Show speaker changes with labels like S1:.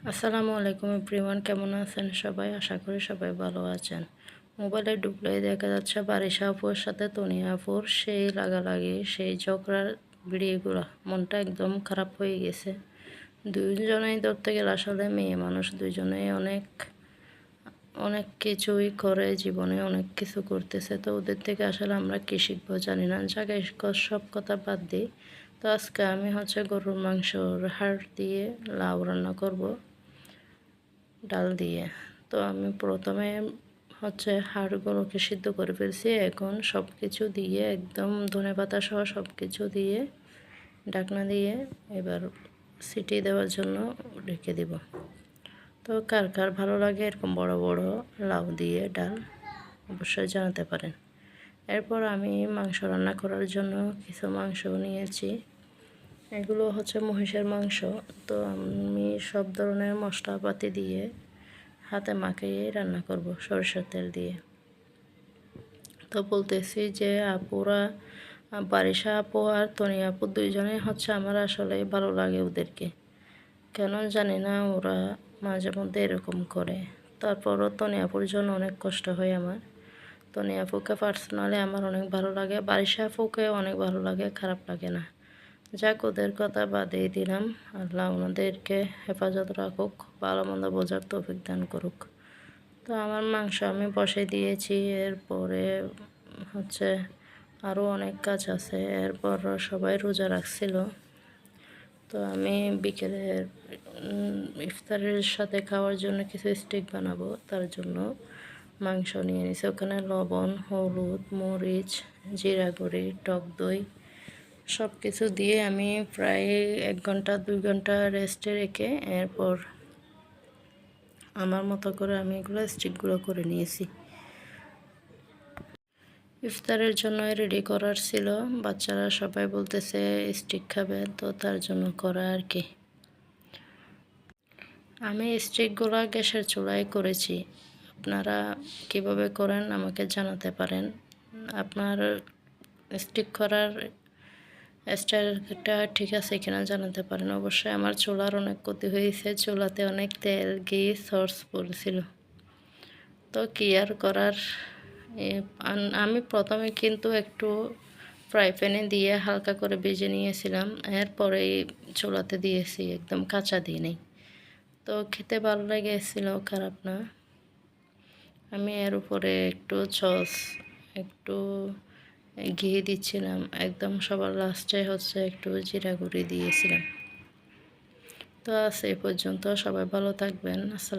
S1: আসসালামু আলাইকুম এভরিওয়ান, কেমন আছেন সবাই? আশা করি সবাই ভালো আছেন। মোবাইলে ঢুকলেই দেখা যাচ্ছে বারিশা আপুর সাথে তনিয়া আপুর সেই লাগালাগি, সেই ঝগড়ার ভিডিওগুলো। মনটা একদম খারাপ হয়ে গেছে। দুইজনেই ধরতে গেলে আসলে মেয়ে মানুষ, দুইজনেই অনেক অনেক কিছুই করে, জীবনে অনেক কিছু করতেছে। তো ওদের থেকে আসলে আমরা কী শিখব জানি না। যাকে সব কথা বাদ দিই। তো আজকে আমি হচ্ছে গরুর মাংসর হাড় দিয়ে লাউ রান্না করব। ডাল দিয়ে। তো আমি প্রথমে হচ্ছে হাড়গুলোকে সিদ্ধ করে ফেলছি। এখন সব কিছু দিয়ে একদম ধনে পাতা সহ সব কিছু দিয়ে ডাকনা দিয়ে এবার সিটি দেওয়ার জন্য রেখে দিব। তো কার কার ভালো লাগে এরকম বড় বড় লাউ দিয়ে ডাল অবশ্যই জানাতে পারেন। এরপর আমি মাংস রান্না করার জন্য কিছু মাংস নিয়েছি। এগুলো হচ্ছে মহিষের মাংস। তো আমি সব ধরনের মশলাপাতি দিয়ে হাতে মাখিয়ে রান্না করব সরষের তেল দিয়ে। তো বলতেছি যে আপুরা, বারিশা আপু আর তনি আপু দুইজনে হচ্ছে আমার আসলে ভালো লাগে ওদেরকে। কেন জানি না ওরা মাঝে মধ্যে এরকম করে। তারপরও তনি আপুর জন্য অনেক কষ্ট হয় আমার। তনি আপুকে পার্সোনালি আমার অনেক ভালো লাগে, বারিশা আপুকে অনেক ভালো লাগে, খারাপ লাগে না। যাক ওদের কথা বাদেই দিলাম। আল্লাহ ওনাদেরকে হেফাজত রাখুক, ভালো মন্দ বোঝার তৌফিক দান করুক। তো আমার মাংস আমি বসে দিয়েছি, এরপরে হচ্ছে আরও অনেক কাজ আছে, এরপর সবাই রোজা রাখছিল। তো আমি বিকেলে ইফতারের সাথে খাওয়ার জন্য কিছু স্টিক বানাবো, তার জন্য মাংস নিয়ে নিছি। ওখানে লবণ, হলুদ, মরিচ, জিরা গুঁড়ি, টক দই সব কিছু দিয়ে আমি প্রায় এক ঘণ্টা, দুই ঘণ্টা রেস্টে রেখে এরপর আমার মতো করে আমি এগুলো স্টিকগুলো করে নিয়েছি। ইফতারের জন্য রেডি করার ছিল, বাচ্চারা সবাই বলতেছে স্টিক খাবে? তো তার জন্য করা আর কি। আমি স্টিকগুলো গ্যাসের চুলায় করেছি। আপনারা কীভাবে করেন আমাকে জানাতে পারেন। আপনার স্টিক করার স্টাইলটা ঠিক আছে কিনা জানাতে পারেন। অবশ্যই আমার চুলার অনেক ক্ষতি হয়েছে। চুলাতে অনেক তেল, ঘি, সর্স পড়েছিল। তো কি আর করার? আমি প্রথমে কিন্তু একটু ফ্রাই প্যানে দিয়ে হালকা করে ভেজে নিয়েছিলাম। এরপরে চুলাতে দিয়েছি, একদম কাঁচা দিয়ে নেই। তো খেতে ভালো লেগেছিল, খারাপ না। আমি এর উপরে একটু সস, একটু ঘি দিচ্ছিলাম। একদম সবার লাস্টে হচ্ছে একটু জিরা গুঁড়ি দিয়েছিলাম। তো আজ এই পর্যন্ত সবাই ভালো থাকবেন। আসসালাম